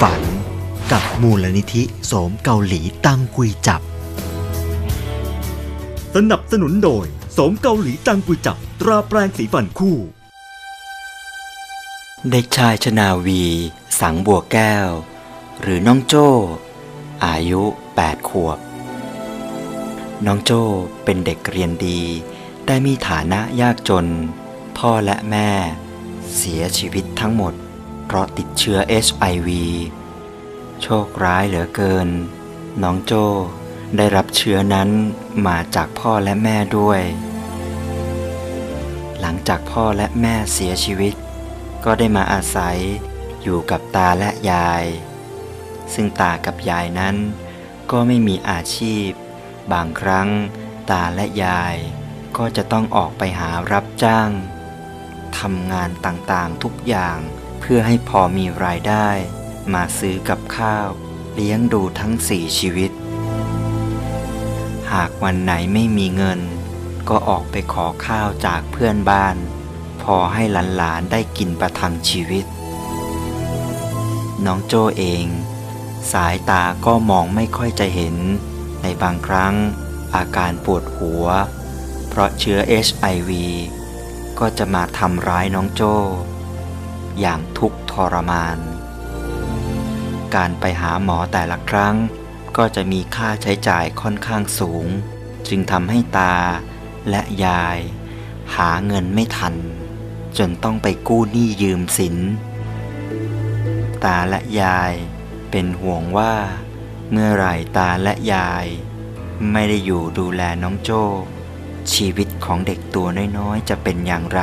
ฝัน กับมูลนิธิโสมเกาหลีตั้งกุยจับ สนับสนุนโดยโสมเกาหลีตังกุยจับ ตราแปรงสีฟันคู่ เด็กชายชนาวี สังบัวแก้ว หรือน้องโจ้ อายุ 8 ขวบ น้องโจ้เป็นเด็กเรียนดี แต่มีฐานะยากจน พ่อและแม่ เสียชีวิตทั้งหมด เพราะติดเชื้อ HIV โชคร้ายเหลือเกิน น้องโจ้ได้รับเชื้อนั้นมาจากพ่อและแม่ด้วย หลังจากพ่อและแม่เสียชีวิต ก็ได้มาอาศัยอยู่กับตาและยาย ซึ่งตากับยายนั้น ก็ไม่มีอาชีพ บางครั้งตาและยายก็จะต้องออกไปหารับจ้างทำงานต่างๆทุกอย่าง เพื่อให้พอมีรายได้ มาซื้อกับข้าว เลี้ยงดูทั้งสี่ชีวิต หากวันไหนไม่มีเงิน ก็ออกไปขอข้าวจากเพื่อนบ้าน พอให้หลานๆได้กินประทังชีวิต น้องโจเอง สายตาก็มองไม่ค่อยจะเห็น ในบางครั้งอาการปวดหัว เพราะเชื้อ HIV ก็จะมาทำร้ายน้องโจ้ อย่างทุกทรมาน การไปหาหมอแต่ละครั้ง ก็จะมีค่าใช้จ่ายค่อนข้างสูง จึงทำให้ตาและยาย หาเงินไม่ทัน จนต้องไปกู้หนี้ยืมสิน ตาและยายเป็นห่วงว่า เมื่อไหร่ตาและยาย ไม่ได้อยู่ดูแลน้องโจ้ชีวิตของเด็กตัวน้อยๆ จะเป็นอย่างไร